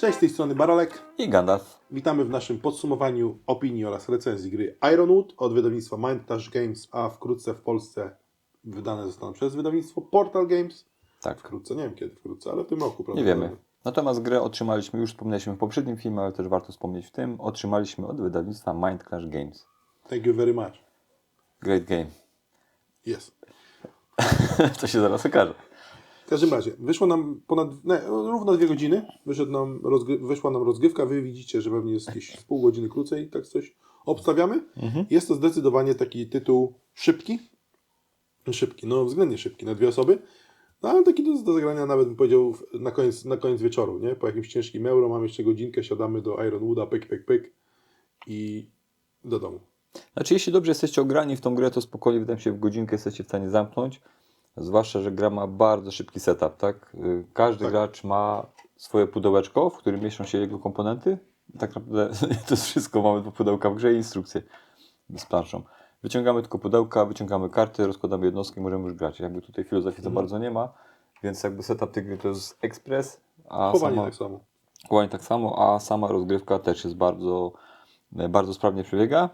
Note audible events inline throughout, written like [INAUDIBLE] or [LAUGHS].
Cześć, z tej strony Barolek. I Gandalf. Witamy w naszym podsumowaniu opinii oraz recenzji gry Ironwood od wydawnictwa Mindtouch Games, a wkrótce w Polsce wydane zostaną przez wydawnictwo Portal Games. Tak, Wkrótce, nie wiem kiedy wkrótce, ale w tym roku nie prawdopodobnie. wiemy. Natomiast grę otrzymaliśmy, już wspomnieliśmy w poprzednim filmie, ale też warto wspomnieć w tym, otrzymaliśmy od wydawnictwa Mind Clash Games. Thank you very much. Great game. Yes. [LAUGHS] to się zaraz okaże. W każdym razie, wyszło nam ponad, nie, równo dwie godziny, wyszedł nam rozgry, wyszła nam rozgrywka, wy widzicie, że pewnie jest jakieś z pół godziny krócej, tak coś obstawiamy. Jest to zdecydowanie taki tytuł szybki, szybki, no względnie szybki, na dwie osoby, no, ale taki do, do zagrania nawet bym powiedział na koniec, na koniec wieczoru, nie? Po jakimś ciężkim euro mamy jeszcze godzinkę, siadamy do Ironwooda, pyk, pyk, pyk i do domu. Znaczy, jeśli dobrze jesteście ograni w tą grę, to spokojnie, wydaje mi się, w godzinkę jesteście w stanie zamknąć. Zwłaszcza, że gra ma bardzo szybki setup, tak? Y, Każdy Tak. gracz ma swoje pudełeczko, w którym mieszczą się jego komponenty. Tak naprawdę [LAUGHS] to jest wszystko. Mamy dwa pudełka w grze i instrukcje z planszą. Wyciągamy tylko pudełka, wyciągamy karty, rozkładamy jednostki i możemy już grać. Jakby tutaj filozofii za bardzo nie ma, więc jakby setup tej gry to jest ekspres, a Chowanie sama... tak samo. Chowanie tak samo, a sama rozgrywka też jest bardzo, e, bardzo sprawnie przebiega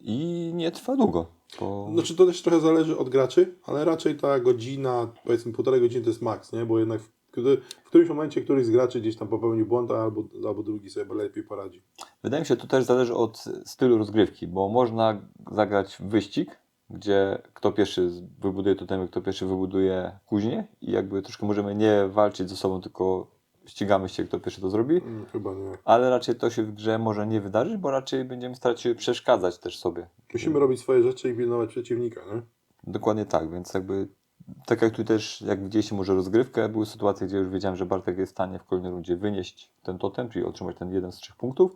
i nie trwa długo. Bo... Znaczy to też trochę zależy od graczy, ale raczej ta godzina, powiedzmy półtorej godziny to jest maks, nie? Bo jednak w, którymś momencie któryś z graczy gdzieś tam popełnił błąd, albo, albo drugi sobie lepiej poradzi. Wydaje mi się, to też zależy od stylu rozgrywki, bo można zagrać wyścig, gdzie kto pierwszy wybuduje totemy, kto pierwszy wybuduje kuźnię i jakby troszkę możemy nie walczyć ze sobą, tylko ścigamy się, kto pierwszy to zrobi, Mm, chyba nie. ale raczej to się w grze może nie wydarzyć, bo raczej będziemy starać się przeszkadzać też sobie. Musimy robić swoje rzeczy i pilnować przeciwnika, nie? Dokładnie tak, więc jakby tak jak tu też, jak widzieliście może rozgrywkę, były sytuacje, gdzie już wiedziałem, że Bartek jest w stanie w kolejnej rundzie wynieść ten totem, czyli otrzymać ten jeden z trzech punktów,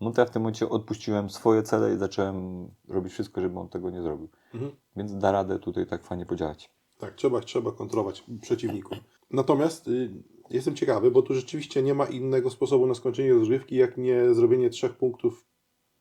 no to ja w tym momencie odpuściłem swoje cele i zacząłem robić wszystko, żeby on tego nie zrobił. Mhm. Więc da radę tutaj tak fajnie podziałać. Tak, trzeba, trzeba kontrolować przeciwników. Natomiast y, jestem ciekawy, bo tu rzeczywiście nie ma innego sposobu na skończenie rozgrywki, jak nie zrobienie trzech punktów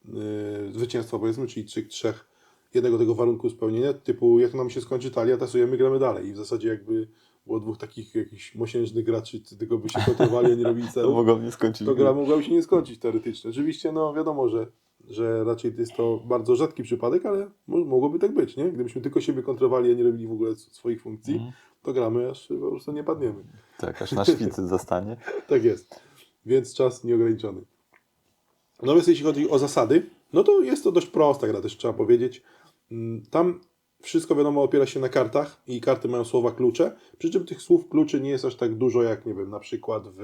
y, zwycięstwa, powiedzmy, czyli trzech, trzech jednego tego warunku spełnienia, typu jak nam się skończy talia, tasujemy, gramy dalej. I w zasadzie jakby było dwóch takich jakichś mosiężnych graczy, tylko by się kontrowali, a nie robili [LAUGHS] To celów, mogą nie skończyć. to gra mogłaby się nie skończyć teoretycznie. Oczywiście, no wiadomo, że, że raczej jest to bardzo rzadki przypadek, ale mo- mogłoby tak być, nie? Gdybyśmy tylko siebie kontrowowali, a nie robili w ogóle swoich funkcji, Mhm. To gramy, aż po prostu nie padniemy. Tak, aż na szwicy [LAUGHS] zastanie. Tak jest. Więc czas nieograniczony. Natomiast jeśli chodzi o zasady, no to jest to dość prosta gra, też trzeba powiedzieć. Mm, Tam wszystko wiadomo opiera się na kartach i karty mają słowa klucze, przy czym tych słów kluczy nie jest aż tak dużo jak, nie wiem, na przykład w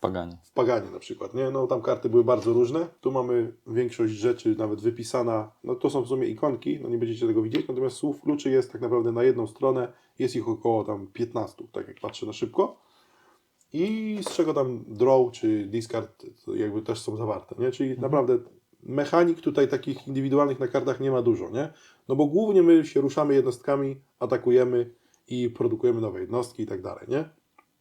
Paganie. w Paganie na przykład, nie? No tam karty były bardzo różne. Tu mamy większość rzeczy nawet wypisana, no to są w sumie ikonki, no nie będziecie tego widzieć, natomiast słów kluczy jest tak naprawdę na jedną stronę, jest ich około tam 15, tak jak patrzę na szybko. I z czego tam draw czy discard jakby też są zawarte, nie? Czyli naprawdę mechanik tutaj takich indywidualnych na kartach nie ma dużo, nie? No bo głównie my się ruszamy jednostkami, atakujemy i produkujemy nowe jednostki i tak dalej, nie?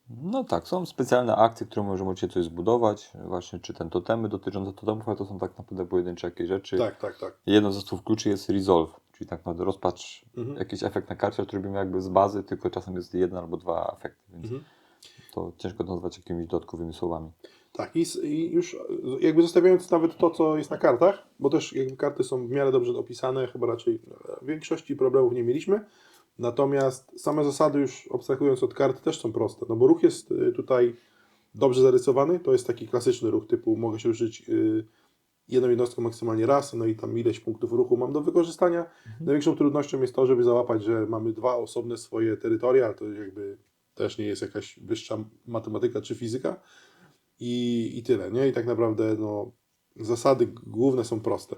No tak, są specjalne akcje, które może możecie coś zbudować, właśnie czy ten totemy dotyczące totemów, ale to są tak naprawdę pojedyncze jakieś rzeczy. Tak, tak, tak. Jedno ze słów kluczy jest resolve, czyli tak naprawdę rozpacz Mhm. jakiś efekt na karcie, który robimy jakby z bazy, tylko czasem jest jeden albo dwa efekty, więc Mhm. to ciężko nazwać jakimiś dodatkowymi słowami. Tak, i, i już jakby zostawiając nawet to, co jest na kartach, bo też jakby karty są w miarę dobrze opisane, chyba raczej e, większości problemów nie mieliśmy. Natomiast same zasady już abstrahując od kart też są proste, no bo ruch jest e, tutaj dobrze zarysowany, to jest taki klasyczny ruch typu mogę się użyć e, jedną jednostką maksymalnie raz, no i tam ileś punktów ruchu mam do wykorzystania. Największą trudnością jest to, żeby załapać, że mamy dwa osobne swoje terytoria, to jakby też nie jest jakaś wyższa matematyka czy fizyka. I, I tyle, nie? I tak naprawdę no, zasady główne są proste.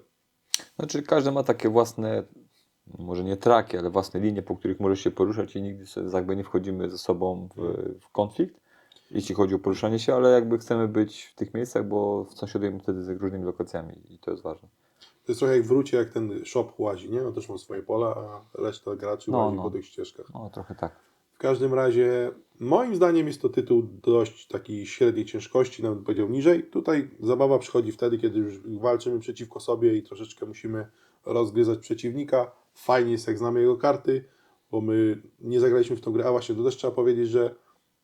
Znaczy każdy ma takie własne, może nie traki, ale własne linie, po których może się poruszać i nigdy jakby nie wchodzimy ze sobą w, w konflikt, jeśli chodzi o poruszanie się, ale jakby chcemy być w tych miejscach, bo sąsiadujemy wtedy z różnymi lokacjami i to jest ważne. To jest trochę jak wróci, jak ten shop łazi, nie? On też ma swoje pola, a reszta graczy No, łazi no. po tych ścieżkach. No trochę tak. W każdym razie, moim zdaniem jest to tytuł dość takiej średniej ciężkości, nawet powiedział niżej. Tutaj zabawa przychodzi wtedy, kiedy już walczymy przeciwko sobie i troszeczkę musimy rozgryzać przeciwnika. Fajnie jest, jak znamy jego karty, bo my nie zagraliśmy w tą grę, a właśnie to też trzeba powiedzieć, że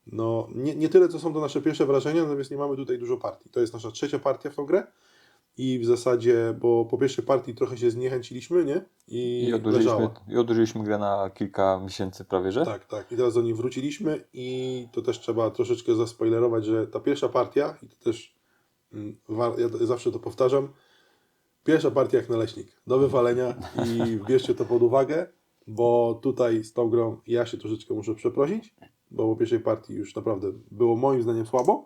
no nie, nie tyle, co są to nasze pierwsze wrażenia, natomiast nie mamy tutaj dużo partii. To jest nasza trzecia partia w tą grę i w zasadzie, bo po pierwszej partii trochę się zniechęciliśmy, nie? I, I odłożyliśmy. I odłożyliśmy grę na kilka miesięcy prawie, że? Tak, tak. I teraz do niej wróciliśmy i to też trzeba troszeczkę zaspoilerować, że ta pierwsza partia, i to też mm, ja zawsze to powtarzam, pierwsza partia jak naleśnik, do wywalenia i bierzcie to pod uwagę, bo tutaj z tą grą ja się troszeczkę muszę przeprosić, bo po pierwszej partii już naprawdę było moim zdaniem słabo,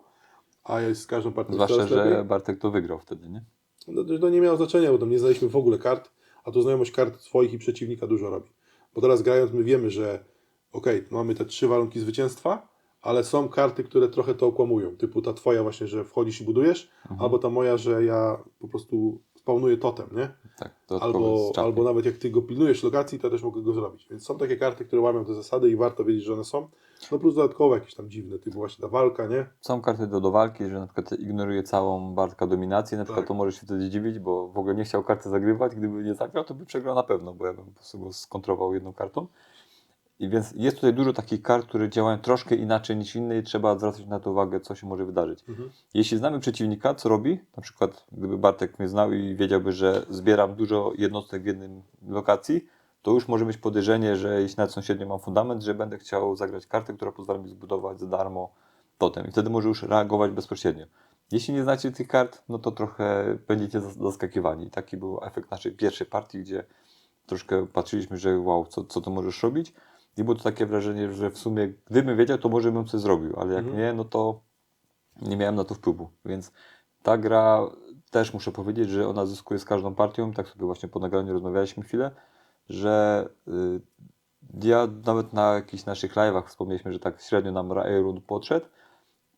a jest z każdą partią Zwłaszcza, coraz lepiej. że Bartek to wygrał wtedy, nie? No, to, to nie miało znaczenia, bo tam nie znaliśmy w ogóle kart, a tu znajomość kart swoich i przeciwnika dużo robi. Bo teraz grając my wiemy, że okej, mamy te trzy warunki zwycięstwa, ale są karty, które trochę to okłamują. Typu ta twoja właśnie, że wchodzisz i budujesz, Mhm. albo ta moja, że ja po prostu spawnuję totem, nie? Tak, Albo, albo nawet jak ty go pilnujesz lokacji, to ja też mogę go zrobić. Więc są takie karty, które łamią te zasady i warto wiedzieć, że one są. No plus dodatkowo jakieś tam dziwne, typu właśnie ta walka, nie? Są karty do, do walki, że na przykład ignoruje całą Bartka dominację, na przykład Tak. to możesz się wtedy dziwić, bo w ogóle nie chciał karty zagrywać, gdyby nie zagrał, to by przegrał na pewno, bo ja bym po prostu go skontrował jedną kartą. I więc jest tutaj dużo takich kart, które działają troszkę inaczej niż inne i trzeba zwracać na to uwagę, co się może wydarzyć. Mhm. Jeśli znamy przeciwnika, co robi, na przykład gdyby Bartek mnie znał i wiedziałby, że zbieram dużo jednostek w jednym lokacji, to już może mieć podejrzenie, że jeśli nad sąsiednią mam fundament, że będę chciał zagrać kartę, która pozwala mi zbudować za darmo totem. I wtedy może już reagować bezpośrednio. Jeśli nie znacie tych kart, no to trochę będziecie zas- zaskakiwani. Taki był efekt naszej pierwszej partii, gdzie troszkę patrzyliśmy, że wow, co, co to możesz robić. I było to takie wrażenie, że w sumie gdybym wiedział, to może bym coś zrobił, ale jak Mhm. nie, no to nie miałem na to wpływu. Więc ta gra też muszę powiedzieć, że ona zyskuje z każdą partią. Tak sobie właśnie po nagraniu rozmawialiśmy chwilę, że y, ja nawet na jakichś naszych live'ach wspomnieliśmy, że tak średnio nam Raerun podszedł.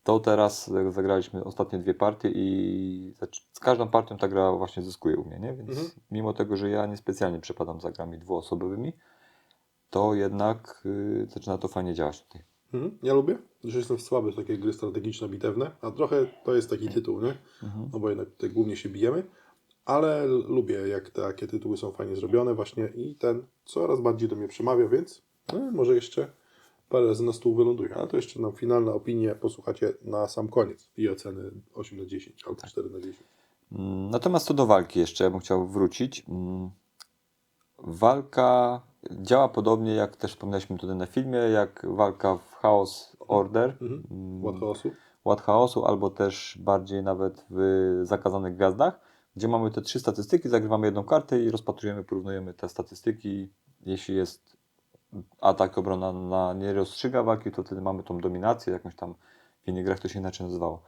To teraz zagraliśmy ostatnie dwie partie i z każdą partią ta gra właśnie zyskuje u mnie, nie? Więc Mhm. mimo tego, że ja niespecjalnie przepadam za grami dwuosobowymi, to jednak y, zaczyna to fajnie działać tutaj. Mhm. Ja lubię, że jestem słaby w takie gry strategiczno-bitewne, a trochę to jest taki tytuł, nie? Mhm. No bo jednak tutaj głównie się bijemy, ale lubię jak takie tytuły są fajnie zrobione właśnie i ten coraz bardziej do mnie przemawia, więc no, może jeszcze parę razy na stół wyląduje, a to jeszcze nam finalne opinie posłuchacie na sam koniec i oceny 8 na 10 albo 4 na 10. Mm, Natomiast co do walki jeszcze, ja bym chciał wrócić. Mm, Walka działa podobnie, jak też wspomnieliśmy tutaj na filmie, jak walka w Chaos Order. Mhm. Mm, Łatwo osób. Ład chaosu, albo też bardziej nawet w zakazanych gwiazdach, gdzie mamy te trzy statystyki, zagrywamy jedną kartę i rozpatrujemy, porównujemy te statystyki. Jeśli jest atak, obrona na nie rozstrzyga walki, to wtedy mamy tą dominację, jakąś tam w innych grach to się inaczej nazywało.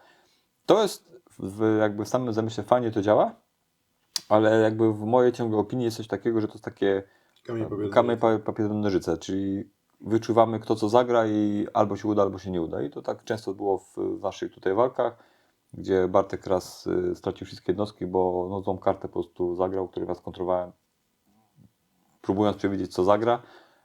To jest w, jakby w samym zamyśle fajnie to działa, ale jakby w mojej ciągłej opinii jest coś takiego, że to jest takie Kamień papier. Kamień, pa- papier, nożyce, czyli wyczuwamy kto co zagra i albo się uda, albo się nie uda. I to tak często było w, w naszych tutaj walkach, gdzie Bartek raz y, stracił wszystkie jednostki, bo no, złą kartę po prostu zagrał, której was kontrowałem, próbując przewidzieć co zagra,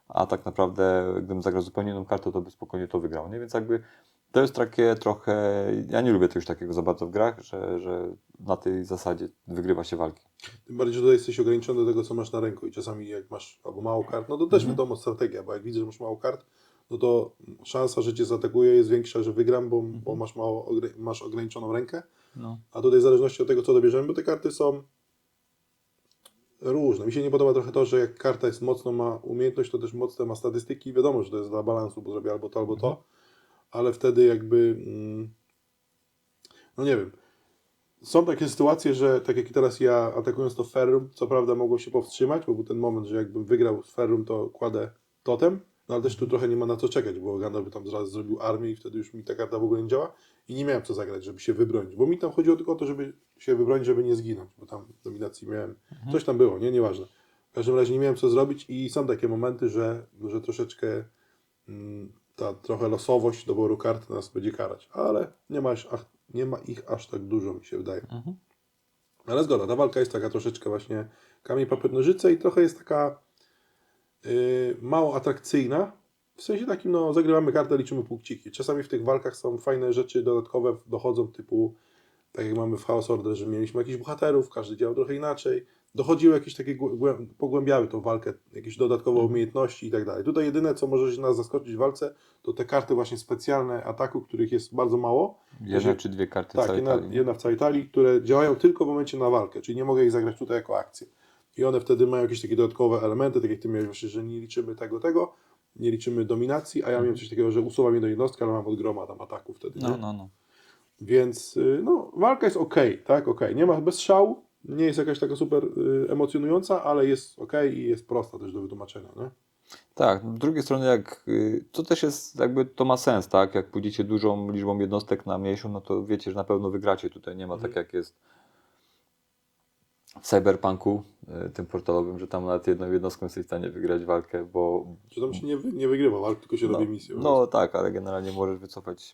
a tak naprawdę gdybym zagrał zupełnie inną kartę, to by spokojnie to wygrał. Nie? Więc jakby to jest takie trochę, ja nie lubię też takiego za bardzo w grach, że, że na tej zasadzie wygrywa się walki. Tym bardziej, że tutaj jesteś ograniczony do tego, co masz na ręku i czasami jak masz albo mało kart, no to też Mhm. wiadomo strategia, bo jak widzę, że masz mało kart, no to szansa, że cię zaatakuje jest większa, że wygram, bo, Mhm. bo masz, mało, masz ograniczoną rękę. No. A tutaj w zależności od tego, co dobierzemy, bo te karty są różne. Mi się nie podoba trochę to, że jak karta jest mocno ma umiejętność, to też mocne ma statystyki. Wiadomo, że to jest dla balansu, bo zrobię albo to, albo to, ale wtedy jakby, mm, no nie wiem. Są takie sytuacje, że tak jak teraz ja atakując to Ferrum, co prawda mogło się powstrzymać, bo był ten moment, że jakbym wygrał z Ferrum, to kładę totem, no ale też tu trochę nie ma na co czekać, bo Gandalf by tam zaraz zrobił armię i wtedy już mi ta karta w ogóle nie działa i nie miałem co zagrać, żeby się wybronić, bo mi tam chodziło tylko o to, żeby się wybronić, żeby nie zginąć, bo tam w dominacji miałem, coś tam było, nie, nieważne. W każdym razie nie miałem co zrobić i są takie momenty, że, że troszeczkę mm, ta trochę losowość doboru kart nas będzie karać, ale nie ma, aż- nie ma ich aż tak dużo, mi się wydaje. Mhm. Ale zgoda, ta walka jest taka troszeczkę właśnie kamień, papier, nożyce i trochę jest taka yy, mało atrakcyjna. W sensie takim, no, zagrywamy kartę, liczymy punkciki. Czasami w tych walkach są fajne rzeczy dodatkowe, dochodzą typu, tak jak mamy w Chaos Order, że mieliśmy jakichś bohaterów, każdy działał trochę inaczej. Dochodziły jakieś takie, głę- głę- pogłębiały tą walkę, jakieś dodatkowe Mhm. umiejętności i tak dalej. Tutaj jedyne, co może nas zaskoczyć w walce, to te karty właśnie specjalne ataku, których jest bardzo mało. Jedna czy dwie karty Tak, całej jedna, talii. jedna w całej talii, które działają tylko w momencie na walkę, czyli nie mogę ich zagrać tutaj jako akcję. I one wtedy mają jakieś takie dodatkowe elementy, tak jak ty miałeś właśnie, że nie liczymy tego, tego, nie liczymy dominacji, a ja miałem coś takiego, że usuwam jedną jednostkę, ale mam od groma tam ataku wtedy. No, nie? no, no. Więc y, no, walka jest ok, tak, ok. Nie ma bez szału, nie jest jakaś taka super y, emocjonująca, ale jest ok i jest prosta też do wytłumaczenia. Nie? Tak, z drugiej strony jak, y, to też jest, jakby to ma sens, tak, jak pójdziecie dużą liczbą jednostek na mniejszą, no to wiecie, że na pewno wygracie, tutaj nie ma Mhm. tak jak jest w Cyberpunku, y, tym portalowym, że tam nawet jedną jednostką jesteś w stanie wygrać walkę, bo Czy tam się nie, nie wygrywa walk, tylko się no, robi misję. no tak, ale generalnie możesz wycofać,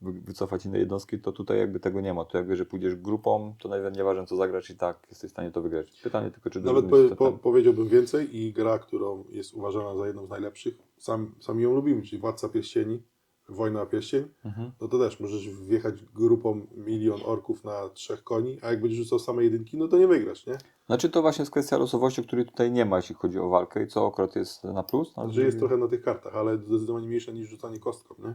wy- wycofać inne jednostki, to tutaj jakby tego nie ma, tu jakby, że pójdziesz grupą, to nawet nieważne co zagrasz i tak jesteś w stanie to wygrać. Pytanie tylko, czy Nawet dobrym po, powiedziałbym więcej i gra, którą jest uważana za jedną z najlepszych, sam, sami ją lubimy, czyli Władca Pierścieni, Wojna o Pierścień, Mhm. no to też możesz wjechać grupą milion orków na trzech koni, a jak będziesz rzucał same jedynki, no to nie wygrasz, nie? Znaczy to właśnie jest kwestia losowości, której tutaj nie ma, jeśli chodzi o walkę i co akurat jest na plus. no, Że jest trochę na tych kartach, ale zdecydowanie mniejsza niż rzucanie kostką, nie?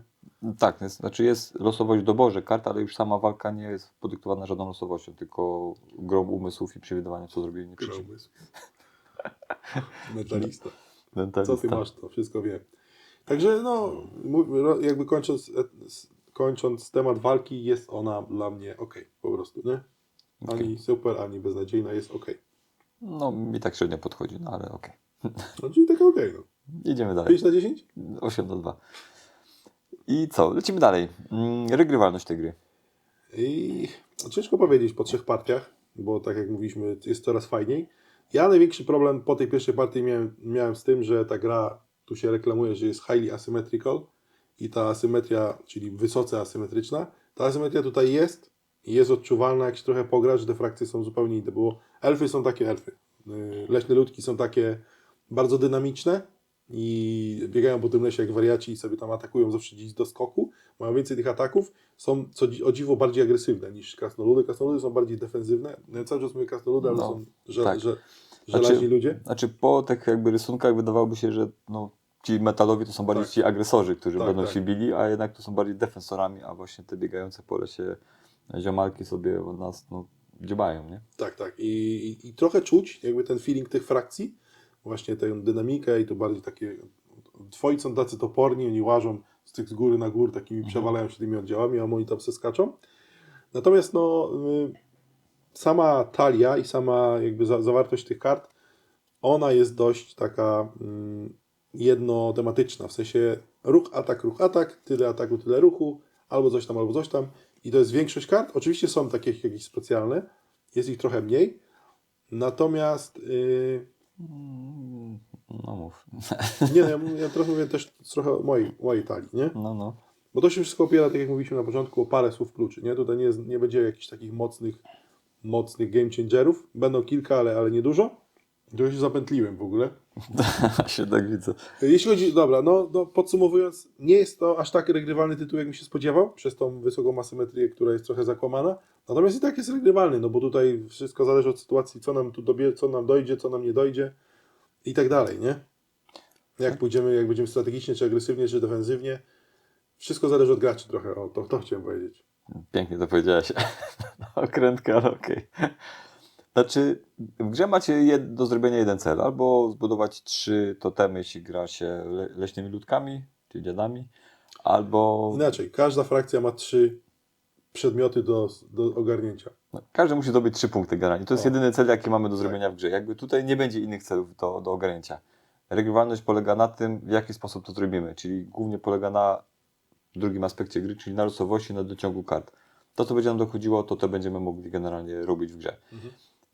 Tak, jest, znaczy jest losowość w doborze kart, ale już sama walka nie jest podyktowana żadną losowością, tylko grą umysłów i przewidywaniem, co zrobi inni przeciwnik. Umysł. Metalista. [LAUGHS] Co Mentalista. ty masz, to wszystko wiem. Także no, jakby kończąc, e, kończąc temat walki, jest ona dla mnie ok, po prostu, nie? Ani super, ani beznadziejna, jest ok. No mi tak średnio podchodzi, no ale okej. [LAUGHS] No, czyli taka ok, no. Idziemy dalej. 5 na 10? 8 do 2. I co? Lecimy dalej. Mm, Regrywalność tej gry. I ciężko powiedzieć po trzech partiach, bo tak jak mówiliśmy, jest coraz fajniej. Ja największy problem po tej pierwszej partii miałem, miałem z tym, że ta gra, tu się reklamuje, że jest highly asymmetrical i ta asymetria, czyli wysoce asymetryczna, ta asymetria tutaj jest i jest odczuwalna, jak się trochę pogra, że te frakcje są zupełnie inne, bo elfy są takie elfy. Yy, Leśne ludki są takie bardzo dynamiczne i biegają po tym lesie jak wariaci i sobie tam atakują zawsze gdzieś do skoku, mają więcej tych ataków, są co, o dziwo bardziej agresywne niż krasnoludy. Krasnoludy są bardziej defensywne. No, ja cały czas mówię krasnoludy, ale No, są że, tak. że, Znaczy- ludzie. Znaczy po tych jakby rysunkach wydawałoby się, że no, ci metalowi to są bardziej Tak. ci agresorzy, którzy Tak, będą tak. się bili, a jednak to są bardziej defensorami, a właśnie te biegające po lesie ziomalki sobie od nas no, dziobają, nie? Tak, tak. I, i, I trochę czuć jakby ten feeling tych frakcji, właśnie tę dynamikę i to bardziej takie, twoi są tacy toporni, oni łażą z tych z góry na gór, takimi Mhm. przewalają się tymi oddziałami, a oni tam se skaczą. Natomiast no, y, sama talia i sama jakby za, zawartość tych kart, ona jest dość taka mm, jednotematyczna, w sensie ruch, atak, ruch, atak, tyle ataku, tyle ruchu, albo coś tam, albo coś tam. I to jest większość kart. Oczywiście są takie jakieś specjalne, jest ich trochę mniej. Natomiast yy, No mów. [LAUGHS] nie, no, ja, ja trochę mówię też trochę o mojej, mojej talii, nie? No, no. Bo to się wszystko opiera, tak jak mówiliśmy na początku, o parę słów kluczy, nie? Tutaj nie, nie będzie jakichś takich mocnych, mocnych game changerów. Będą kilka, ale, ale nie dużo. To się zapętliłem w ogóle. [LAUGHS] się tak widzę. Jeśli chodzi, dobra, no, no podsumowując, nie jest to aż tak regrywalny tytuł, jak mi się spodziewał, przez tą wysoką asymetrię, która jest trochę zakłamana. Natomiast i tak jest regrywalny, no bo tutaj wszystko zależy od sytuacji, co nam tu dobie, co nam dojdzie, co nam nie dojdzie i tak dalej, nie? Jak pójdziemy, jak będziemy strategicznie, czy agresywnie, czy defensywnie. Wszystko zależy od graczy trochę, o, to, to chciałem powiedzieć. Pięknie to powiedziałeś. [LAUGHS] Okrętka, ale okej. Znaczy, w grze macie jed, do zrobienia jeden cel. Albo zbudować trzy totemy, jeśli gra się le, leśnymi ludkami, czy dziadami, albo... Inaczej, każda frakcja ma trzy przedmioty do, do ogarnięcia. No, każdy musi zdobyć trzy punkty generalnie. To jest O. jedyny cel, jaki mamy do zrobienia w grze. Jakby tutaj nie będzie innych celów do, do ogarnięcia. Regrywalność polega na tym, w jaki sposób to zrobimy, czyli głównie polega na drugim aspekcie gry, czyli na losowości, na dociągu kart. To, co będzie nam dochodziło, to to będziemy mogli generalnie robić w grze.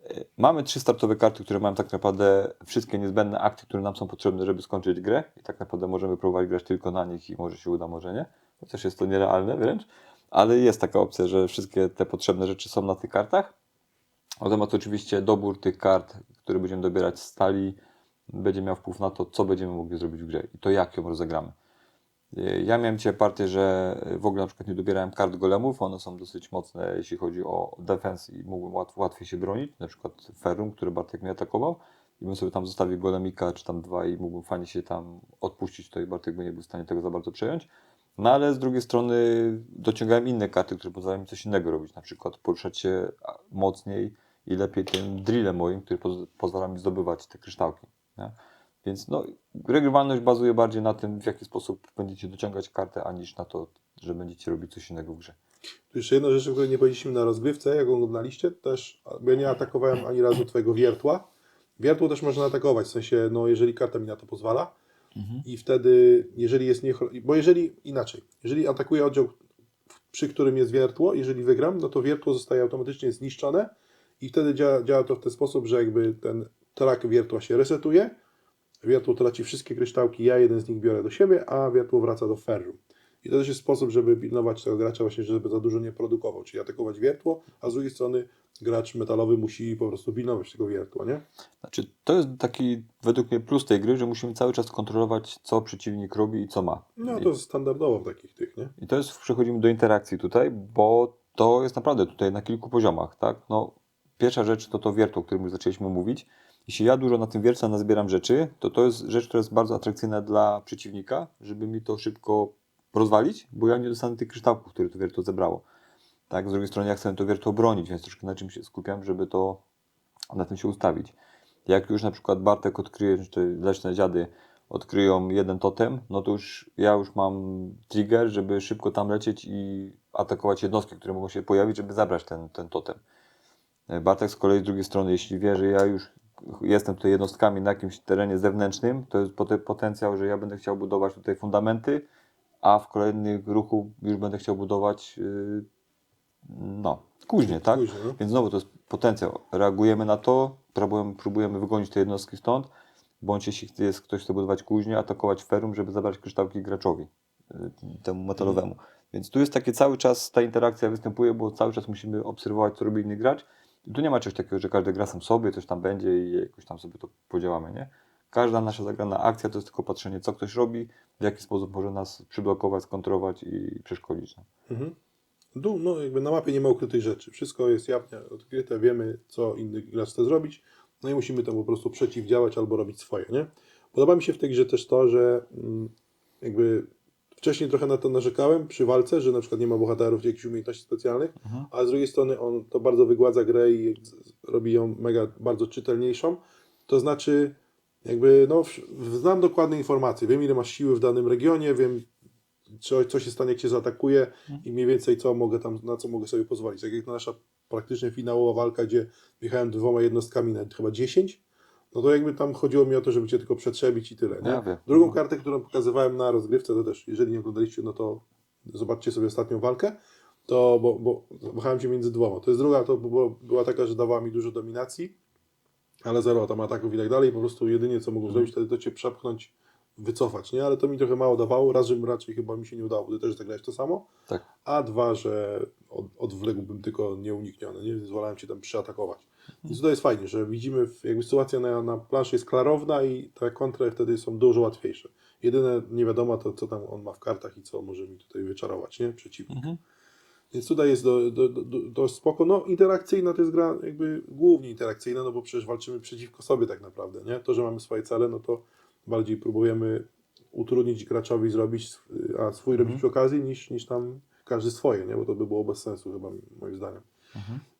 E, Mamy trzy startowe karty, które mają tak naprawdę wszystkie niezbędne akty, które nam są potrzebne, żeby skończyć grę i tak naprawdę możemy próbować grać tylko na nich i może się uda, może nie. Chociaż jest to nierealne wręcz, ale jest taka opcja, że wszystkie te potrzebne rzeczy są na tych kartach. Natomiast oczywiście dobór tych kart, które będziemy dobierać z stali, będzie miał wpływ na to, co będziemy mogli zrobić w grze i to jak ją rozegramy. E, Ja miałem dzisiaj partię, że w ogóle na przykład nie dobierałem kart golemów, one są dosyć mocne, jeśli chodzi o defense i mógłbym łatw, łatwiej się bronić, na przykład Ferrum, który Bartek mnie atakował i bym sobie tam zostawił golemika czy tam dwa i mógłbym fajnie się tam odpuścić, to i Bartek by nie był w stanie tego za bardzo przejąć. No ale z drugiej strony dociągałem inne karty, które pozwalają mi coś innego robić, na przykład poruszać się mocniej i lepiej tym drillem moim, który poz, pozwala mi zdobywać te kryształki. Nie? Więc no, regrywalność bazuje bardziej na tym, w jaki sposób będziecie dociągać kartę, aniż na to, że będziecie robić coś innego w grze. Tu jeszcze jedna rzecz, o której nie powiedzieliśmy na rozgrywce, jak oglądaliście, też, ja nie atakowałem ani razu twojego wiertła. Wiertło też można atakować, w sensie, no jeżeli karta mi na to pozwala i wtedy, jeżeli jest nie, bo jeżeli, inaczej, jeżeli atakuję oddział, przy którym jest wiertło, jeżeli wygram, no to wiertło zostaje automatycznie zniszczone i wtedy działa, działa to w ten sposób, że jakby ten trak wiertła się resetuje, wiertło traci wszystkie kryształki, ja jeden z nich biorę do siebie, a wiertło wraca do ferrum. I to też jest sposób, żeby pilnować tego gracza właśnie, żeby za dużo nie produkował, czyli atakować wiertło, a z drugiej strony gracz metalowy musi po prostu pilnować tego wiertła, nie? Znaczy, to jest taki według mnie plus tej gry, że musimy cały czas kontrolować, co przeciwnik robi i co ma. No I, to jest standardowo w takich tych, nie? I to jest, przechodzimy do interakcji tutaj, bo to jest naprawdę tutaj na kilku poziomach, tak? No, pierwsza rzecz to to wiertło, o którym już zaczęliśmy mówić. Jeśli ja dużo na tym wiertle nazbieram rzeczy, to to jest rzecz, która jest bardzo atrakcyjna dla przeciwnika, żeby mi to szybko rozwalić, bo ja nie dostanę tych kryształków, które to wiertło zebrało. Tak, z drugiej strony ja chcę to wiertło bronić, więc troszkę na czym się skupiam, żeby to na tym się ustawić. Jak już na przykład Bartek odkryje, czy leśne dziady odkryją jeden totem, no to już ja już mam trigger, żeby szybko tam lecieć i atakować jednostki, które mogą się pojawić, żeby zabrać ten, ten totem. E, Bartek z kolei z drugiej strony, jeśli wie, że ja już jestem tutaj jednostkami na jakimś terenie zewnętrznym, to jest pote- potencjał, że ja będę chciał budować tutaj fundamenty, a w kolejnym ruchu już będę chciał budować yy, no, kuźnie, tak? Kuźnie, no. Więc znowu to jest potencjał. Reagujemy na to, próbujemy, próbujemy wygonić te jednostki stąd, bądź jeśli jest ktoś chce budować kuźnię, atakować ferum, żeby zabrać kryształki graczowi, yy, temu metalowemu. Więc tu jest takie cały czas ta interakcja występuje, bo cały czas musimy obserwować, co robi inny gracz. Tu nie ma czegoś takiego, że każdy gra sam sobie, coś tam będzie i jakoś tam sobie to podziałamy, nie? Każda nasza zagrana akcja to jest tylko patrzenie, co ktoś robi, w jaki sposób może nas przyblokować, skontrować i przeszkodzić. No. Mhm. Du, no jakby na mapie nie ma ukrytych rzeczy. Wszystko jest jawnie odkryte, wiemy co inny gracz chce zrobić, no i musimy temu po prostu przeciwdziałać albo robić swoje, nie? Podoba mi się w tej grze też to, że mm, jakby wcześniej trochę na to narzekałem przy walce, że na przykład nie ma bohaterów jakichś umiejętności specjalnych, a z drugiej strony on to bardzo wygładza grę i robi ją mega bardzo czytelniejszą. To znaczy jakby no znam dokładne informacje, wiem ile masz siły w danym regionie, wiem co, co się stanie, jak cię zaatakuje i mniej więcej co mogę tam, na co mogę sobie pozwolić. Tak jak nasza praktycznie finałowa walka, gdzie wjechałem dwoma jednostkami na chyba 10, no to jakby tam chodziło mi o to, żeby cię tylko przetrzebić i tyle. Nie? Ja. Drugą kartę, którą pokazywałem na rozgrywce, to też, jeżeli nie oglądaliście, no to zobaczcie sobie ostatnią walkę, to bo, bo wahałem się między dwoma. To jest druga, to było, była taka, że dawała mi dużo dominacji, ale zero tam ataków i tak dalej. Po prostu jedynie co mogłem zrobić, wtedy to cię przepchnąć, wycofać, nie? Ale to mi trochę mało dawało. Raz, że raczej chyba mi się nie udało, bo ty też zagrałeś to samo. Tak. A dwa, że od, odwległbym tylko nieuniknione, nie? Więc wolałem cię tam przeatakować. Więc to jest fajnie, że widzimy, jakby sytuacja na, na planszy jest klarowna i te kontry wtedy są dużo łatwiejsze. Jedyne nie wiadomo to, co tam on ma w kartach i co może mi tutaj wyczarować, nie? Przeciwnik. Więc tutaj jest do, do, do, do spoko. No interakcyjna to jest gra jakby głównie interakcyjna, no bo przecież walczymy przeciwko sobie tak naprawdę, nie? To, że mamy swoje cele, no to bardziej próbujemy utrudnić graczowi zrobić, a swój robić przy okazji, niż, niż tam każdy swoje, nie? Bo to by było bez sensu chyba moim zdaniem.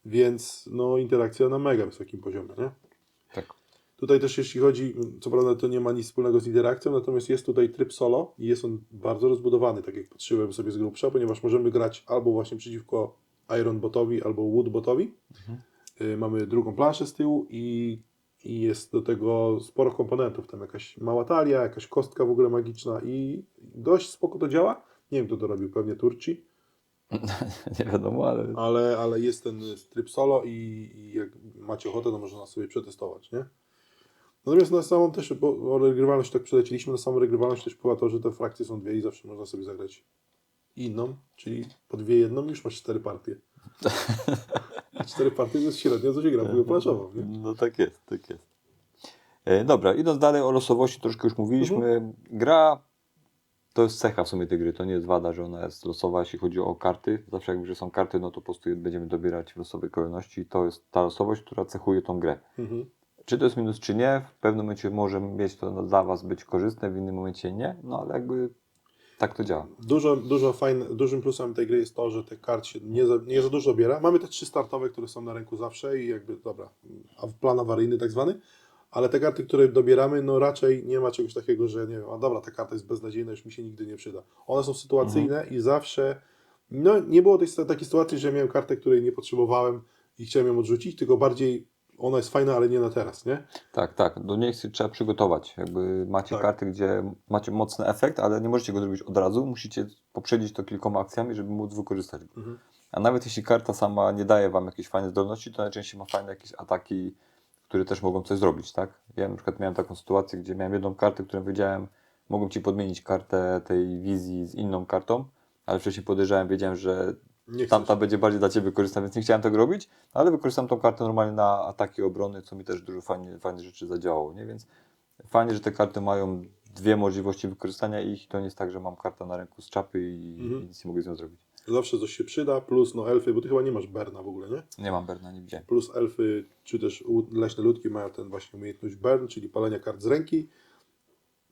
Więc no interakcja na mega wysokim poziomie, nie? Tak. Tutaj też jeśli chodzi, co prawda to nie ma nic wspólnego z interakcją, natomiast jest tutaj tryb solo i jest on bardzo rozbudowany, tak jak patrzyłem sobie z grubsza, ponieważ możemy grać albo właśnie przeciwko Iron Botowi, albo Wood Botowi. Y, Mamy drugą planszę z tyłu i, i jest do tego sporo komponentów, tam jakaś mała talia, jakaś kostka w ogóle magiczna i dość spoko to działa. Nie wiem kto to robił, pewnie Turci, [LAUGHS] Nie wiadomo, ale ale, ale jest ten tryb solo i, i jak macie ochotę, to można sobie przetestować, nie? Natomiast na samą też, bo o regrywalność tak przelecieliśmy, na samą regrywalność też wpływa to, że te frakcje są dwie i zawsze można sobie zagrać inną, czyli po dwie jedną już masz cztery partie. [LAUGHS] Cztery partie to jest średnio, co się gra w planszową, nie? No tak jest, tak jest. E, dobra, idąc dalej o losowości troszkę już mówiliśmy. Mhm. Gra to jest cecha w sumie tej gry, to nie jest wada, że ona jest losowa, jeśli chodzi o karty. Zawsze jak że są karty, no to po prostu będziemy dobierać w losowej kolejności. To jest ta losowość, która cechuje tą grę. Mhm. Czy to jest minus, czy nie, w pewnym momencie może mieć to dla Was być korzystne, w innym momencie nie, no ale jakby tak to działa. Dużo, dużo fajne, dużym plusem tej gry jest to, że te kart się nie za, nie za dużo biera. Mamy te trzy startowe, które są na rynku zawsze i jakby, dobra, a plan awaryjny tak zwany, ale te karty, które dobieramy, no raczej nie ma czegoś takiego, że nie wiem, a dobra, ta karta jest beznadziejna, już mi się nigdy nie przyda. One są sytuacyjne i zawsze, no nie było tej, takiej sytuacji, że miałem kartę, której nie potrzebowałem i chciałem ją odrzucić, tylko bardziej ona jest fajna, ale nie na teraz, nie? Tak, tak, do niej się trzeba przygotować. Jakby macie Tak. karty, gdzie macie mocny efekt, ale nie możecie go zrobić od razu, musicie poprzedzić to kilkoma akcjami, żeby móc wykorzystać go. Mhm. A nawet jeśli karta sama nie daje Wam jakiejś fajnej zdolności, to najczęściej ma fajne jakieś ataki, które też mogą coś zrobić, tak? Ja na przykład miałem taką sytuację, gdzie miałem jedną kartę, którą wiedziałem, mogłem Ci podmienić kartę tej wizji z inną kartą, ale wcześniej podejrzałem, wiedziałem, że Nie tamta będzie bardziej dla Ciebie korzystna, więc nie chciałem tego robić, ale wykorzystam tą kartę normalnie na ataki obrony, co mi też dużo fajnie, fajnych rzeczy zadziałało, nie? Więc fajnie, że te karty mają dwie możliwości wykorzystania ich. To nie jest tak, że mam kartę na ręku z czapy i, Mhm. i nic nie mogę z nią zrobić. Zawsze coś się przyda, plus no elfy, bo ty chyba nie masz Berna w ogóle, nie? Nie mam Berna, nie widziałem. plus elfy, czy też leśne ludki mają ten właśnie umiejętność burn, czyli palenia kart z ręki,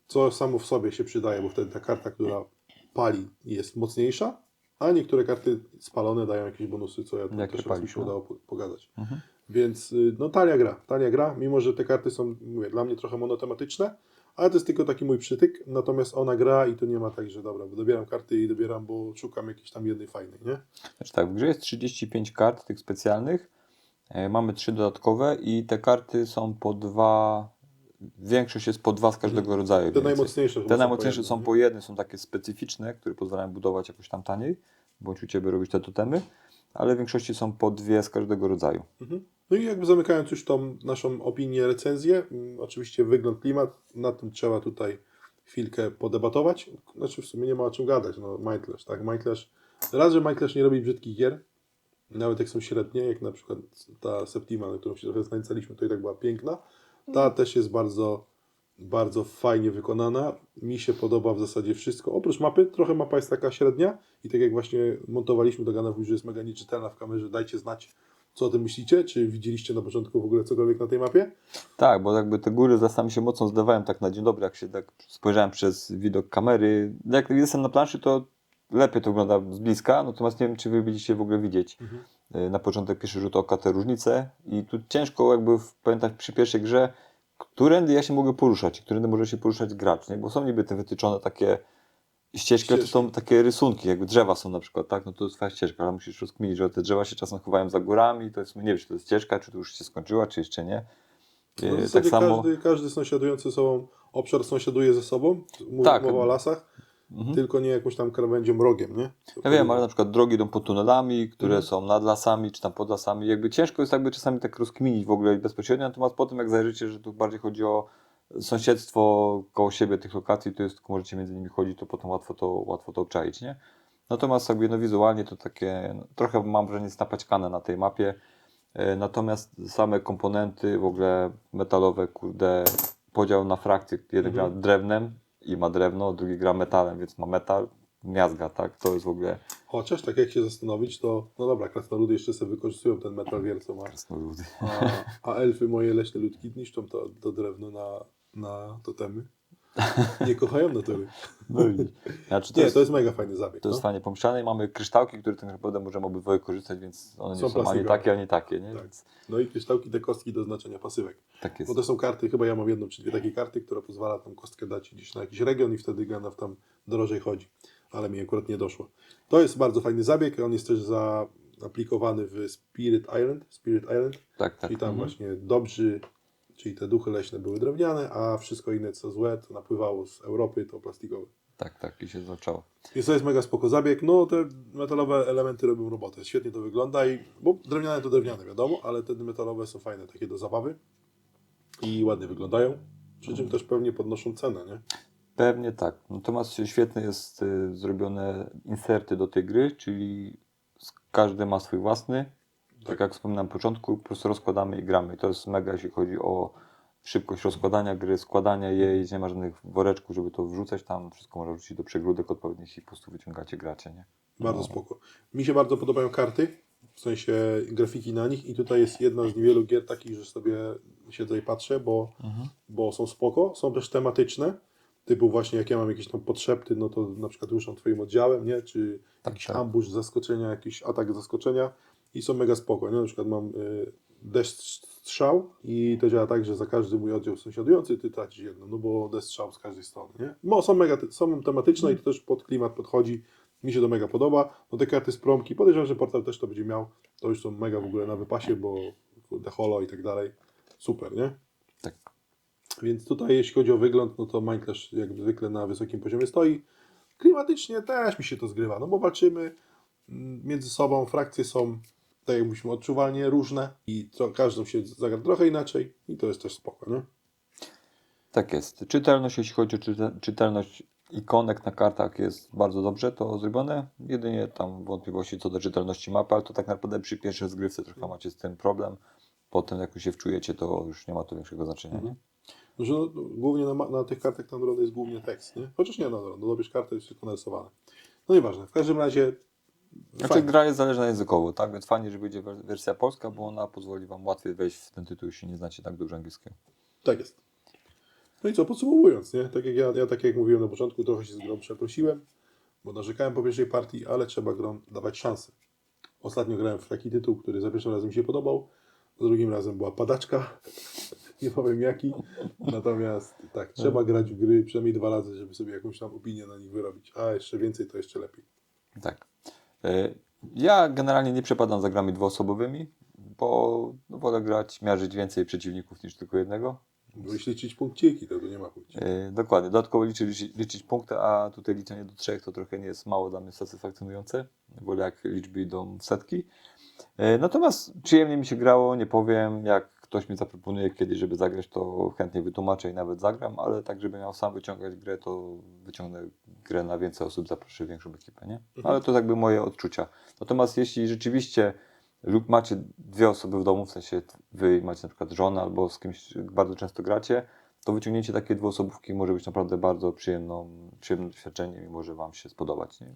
co samo w sobie się przydaje, bo wtedy ta karta, która pali jest mocniejsza, a niektóre karty spalone dają jakieś bonusy, co ja Jak też raz mi się no. udało pogadać. Mhm. Więc y, no tania gra, tania gra, mimo że te karty są, mówię, dla mnie trochę monotematyczne, ale to jest tylko taki mój przytyk, natomiast ona gra i to nie ma tak, że dobra, dobieram karty i dobieram, bo szukam jakiejś tam jednej fajnej, nie? Znaczy tak, w grze jest 35 kart tych specjalnych. E, Mamy trzy dodatkowe i te karty są po dwa. Większość jest po dwa z każdego rodzaju. Mhm. Te mniej więcej. najmocniejsze Te są najmocniejsze są po jednym, są takie specyficzne, które pozwalają budować jakoś tam taniej, bądź u Ciebie robić te totemy, ale w większości są po dwie z każdego rodzaju. Mhm. No i jakby zamykając już tą naszą opinię, recenzję, mm, oczywiście wygląd, klimat, nad tym trzeba tutaj chwilkę podebatować. Znaczy w sumie nie ma o czym gadać, no Mindlash, tak, Mindlash, raz, że Mindlash nie robi brzydkich gier, nawet jak są średnie, jak na przykład ta Septima, na którą się trochę znęcaliśmy, to i tak była piękna, ta też jest bardzo, bardzo fajnie wykonana, mi się podoba w zasadzie wszystko, oprócz mapy, trochę mapa jest taka średnia i tak jak właśnie montowaliśmy, to Gana że jest mega nieczytelna w kamerze, dajcie znać, co o tym myślicie? Czy widzieliście na początku w ogóle cokolwiek na tej mapie? Tak, bo jakby te góry z lasami się mocno zdawają tak na dzień dobry, jak się tak spojrzałem przez widok kamery. Jak jestem na planszy, to lepiej to wygląda z bliska, natomiast nie wiem, czy wy byliście w ogóle widzieć y, na początek pierwszy rzut oka te różnice i tu ciężko jakby pamiętać przy pierwszej grze, którędy ja się mogę poruszać, i którędy może się poruszać gracz, nie? bo są niby te wytyczone takie ścieżki, ale to są takie rysunki, jakby drzewa są na przykład, tak, no to jest twoja ścieżka, ale musisz rozkminić, że te drzewa się czasem chowają za górami, to jest, nie wiem, czy to jest ścieżka, czy to już się skończyła, czy jeszcze nie. No, w Y, zasadzie tak samo... każdy, każdy sąsiadujący ze sobą obszar sąsiaduje ze sobą, mówi Tak. mowa o lasach, Mhm. tylko nie jakąś tam krawędzią rogiem, nie? Ja wiem, ale na przykład drogi idą po tunelami, które Mhm. są nad lasami, czy tam pod lasami. Jakby ciężko jest jakby czasami tak rozkminić w ogóle bezpośrednio, natomiast potem jak zajrzycie, że tu bardziej chodzi o sąsiedztwo koło siebie tych lokacji, to jest, tylko możecie między nimi chodzić, to potem łatwo to, łatwo to obczaić, nie? Natomiast jakby no wizualnie to takie, no, trochę mam wrażenie jest napaćkane na tej mapie, E, natomiast same komponenty w ogóle metalowe, kurde, podział na frakcje, jeden Mhm. gra drewnem i ma drewno, drugi gra metalem, więc ma metal, miazga, tak? To jest w ogóle Chociaż tak jak się zastanowić, to no dobra, krasnoludy jeszcze sobie wykorzystują ten metal ma, krasnoludy. a, a elfy, moje leśne ludki, niszczą to, to drewno na, na totemy. Nie kochają natury. [LAUGHS] No. Znaczy, to, Nie, jest, to jest mega fajny zabieg. to jest no. fajnie pomyślane i mamy kryształki, które tak naprawdę możemy obydwoje korzystać, więc one nie Są są, ani takie, ani takie, nie? Tak. Więc no i kryształki, te kostki do znaczenia pasywek. tak jest. Bo to są karty, chyba ja mam jedną czy dwie takie karty, która pozwala tam kostkę dać gdzieś na jakiś region i wtedy Gandalf tam drożej chodzi. Ale mi akurat nie doszło. To jest bardzo fajny zabieg, on jest też zaaplikowany w Spirit Island, Spirit Island, Tak, tak. czyli tam Mhm. właśnie dobrzy, czyli te duchy leśne były drewniane, a wszystko inne co złe, to napływało z Europy, to plastikowe. Tak, tak, i się zaczęło. Więc to jest mega spoko zabieg. No te metalowe elementy robią robotę. Świetnie to wygląda i bo drewniane to drewniane wiadomo, ale te metalowe są fajne takie do zabawy i ładnie wyglądają. Przy czym też pewnie podnoszą cenę, nie? Pewnie tak. Natomiast świetne jest y, zrobione inserty do tej gry, czyli każdy ma swój własny. Tak, jak wspominałem na początku, po prostu rozkładamy i gramy. I to jest mega, jeśli chodzi o szybkość rozkładania gry, składania jej, nie ma żadnych woreczków, żeby to wrzucać tam, wszystko można wrzucić do przegródek odpowiednich i po prostu wyciągacie, gracie, nie? Bardzo No. spoko. Mi się bardzo podobają karty, w sensie grafiki na nich i tutaj jest jedna z niewielu gier takich, że sobie się tutaj patrzę, bo, bo są spoko, są też tematyczne, typu właśnie jak ja mam jakieś tam podszepty, no to na przykład ruszam twoim oddziałem, nie? Czy Tak, jakiś tak. ambush zaskoczenia, jakiś atak zaskoczenia i są mega spoko, nie? Na przykład mam y, deszcz strzał i to działa tak, że za każdy mój oddział sąsiadujący ty tracisz jedno, no bo deszcz strzał z każdej strony, nie? No, są mega, są tematyczne i to też pod klimat podchodzi, mi się to mega podoba. No te karty z promki, podejrzewam, że portal też to będzie miał, to już są mega w ogóle na wypasie, bo kurde, holo i tak dalej, super, nie? Tak. Więc tutaj jeśli chodzi o wygląd, no to Minecraft jak zwykle na wysokim poziomie stoi. Klimatycznie też mi się to zgrywa, no bo walczymy mm, między sobą, frakcje są, tak jak mówiliśmy, odczuwalnie różne i to, każdą się zagra trochę inaczej i to jest też spoko, nie? Tak jest. Czytelność, jeśli chodzi o czyta- czytelność ikonek na kartach jest bardzo dobrze to zrobione. Jedynie tam wątpliwości co do czytelności mapy, ale to tak naprawdę przy pierwszej rozgrywce trochę macie z tym problem. Potem jak już się wczujecie, to już nie ma to większego znaczenia. Nie? No, że no, głównie na, na tych kartach tam drodze jest głównie tekst, nie? Chociaż nie, no, no dobierz kartę, jest tylko narysowane. No nieważne, w każdym razie Znaczy fajnie. gra jest zależna językowo, tak? Więc fajnie, że będzie wer- wersja polska, bo ona pozwoli wam łatwiej wejść w ten tytuł, jeśli nie znacie tak dobrze angielskiego. Tak jest. No i co, podsumowując, nie? Tak jak ja, ja tak jak mówiłem na początku, trochę się z grą przeprosiłem, bo narzekałem po pierwszej partii, ale trzeba grom dawać szansę. Ostatnio grałem w taki tytuł, który za pierwszym razem mi się podobał, za drugim razem była padaczka, [LAUGHS] nie powiem jaki, natomiast tak, trzeba grać w gry przynajmniej dwa razy, żeby sobie jakąś tam opinię na nich wyrobić, a jeszcze więcej to jeszcze lepiej. Tak. E, Ja generalnie nie przepadam za grami dwuosobowymi, bo no, wolę grać, miażyć więcej przeciwników niż tylko jednego. Jeśli liczyć punkciki, to nie ma punkcików. E, Dokładnie. Dodatkowo liczyć, liczyć, liczyć punkty, a tutaj liczenie do trzech to trochę nie jest mało dla mnie satysfakcjonujące. Wolę jak liczby idą w setki. E, Natomiast przyjemnie mi się grało, nie powiem. Jak ktoś mi zaproponuje kiedyś, żeby zagrać, to chętnie wytłumaczę i nawet zagram, ale tak, żeby miał sam wyciągać grę, to wyciągnę grę na więcej osób, zaproszę większą ekipę, nie? Ale to jakby moje odczucia. Natomiast jeśli rzeczywiście lub macie dwie osoby w domu, w sensie wy macie na przykład żonę albo z kimś bardzo często gracie, to wyciągnięcie takiej dwuosobówki może być naprawdę bardzo przyjemną, przyjemnym doświadczeniem i może Wam się spodobać. Nie?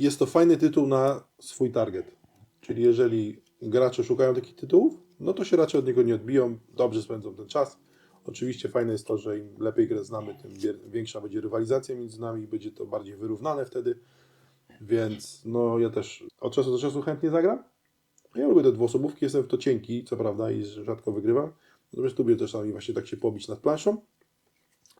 Jest to fajny tytuł na swój target. Czyli jeżeli gracze szukają takich tytułów, no to się raczej od niego nie odbiją, dobrze spędzą ten czas. Oczywiście fajne jest to, że im lepiej grę znamy, tym większa będzie rywalizacja między nami i będzie to bardziej wyrównane wtedy. Więc no ja też od czasu do czasu chętnie zagram. Ja lubię te dwuosobówki, jestem w to cienki, co prawda, i rzadko wygrywam. Natomiast lubię też czasami właśnie tak się pobić nad planszą.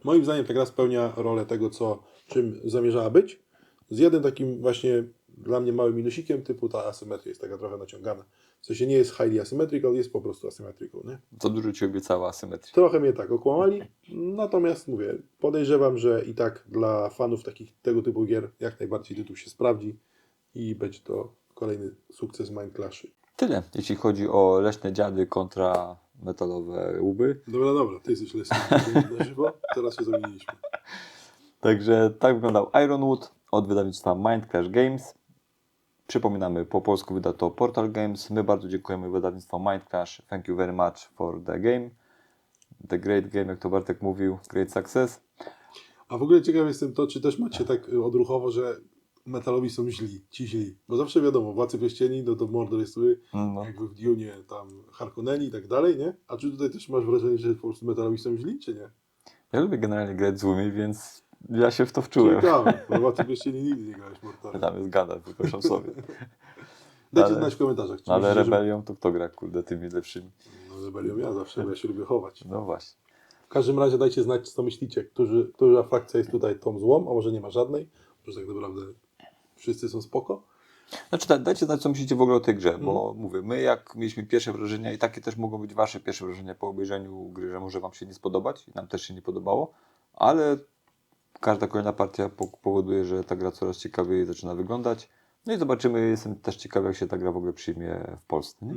Moim zdaniem ta gra spełnia rolę tego, co, czym zamierzała być. Z jednym takim właśnie dla mnie małym minusikiem, typu ta asymetria jest taka trochę naciągana. W sensie nie jest highly asymmetrical, jest po prostu asymmetrical, nie? Za dużo Ci obiecała asymetria. Trochę mnie tak okłamali, natomiast mówię, podejrzewam, że i tak dla fanów takich tego typu gier jak najbardziej tytuł się sprawdzi i będzie to kolejny sukces Mindclashy. Tyle, jeśli chodzi o leśne dziady kontra metalowe łuby. Dobra, dobra, ty jesteś lesny na żywo, teraz się zamieniliśmy. [LAUGHS] Także tak wyglądał Ironwood od wydawnictwa Mindclash Games. Przypominamy, po polsku wyda to Portal Games. My bardzo dziękujemy wydawnictwu Mindclash. Thank you very much for the game. The great game, jak to Bartek mówił, great success. A w ogóle ciekaw jestem to, czy też macie tak odruchowo, że metalowi są źli, ci źli. Bo zawsze wiadomo, Władcy Pierścieni, no to Mordor jest zły, No. jakby w Dune tam Harkonneni i tak dalej, nie? A czy tutaj też masz wrażenie, że po prostu metalowi są źli, czy nie? Ja lubię generalnie grać z łymi, więc ja się w to wczułem. Ciekawe, bo Władcy Pierścieni nigdy nie grałeś Mordorem. Tam jest gada, wypraszam sobie. [LAUGHS] Dajcie ale- znać w komentarzach, No, ale rebelią to kto gra, kurde, tymi lepszymi. No rebelią ja zawsze, bo ja się lubię chować. No właśnie. W każdym razie dajcie znać, co myślicie, którzy, która frakcja jest tutaj tą złą, a może nie ma żadnej, może tak naprawdę wszyscy są spoko. Znaczy da- dajcie znać, co myślicie w ogóle o tej grze, bo mówię, my jak mieliśmy pierwsze wrażenia i takie też mogą być wasze pierwsze wrażenia po obejrzeniu gry, że może wam się nie spodobać, i nam też się nie podobało, ale każda kolejna partia po- powoduje, że ta gra coraz ciekawiej zaczyna wyglądać. No i zobaczymy, jestem też ciekawy, jak się ta gra w ogóle przyjmie w Polsce. Nie?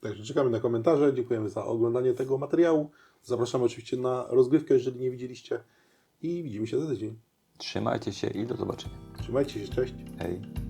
Także czekamy na komentarze, dziękujemy za oglądanie tego materiału. Zapraszamy oczywiście na rozgrywkę, jeżeli nie widzieliście i widzimy się za tydzień. Trzymajcie się i do zobaczenia. Trzymajcie się, cześć. Hej.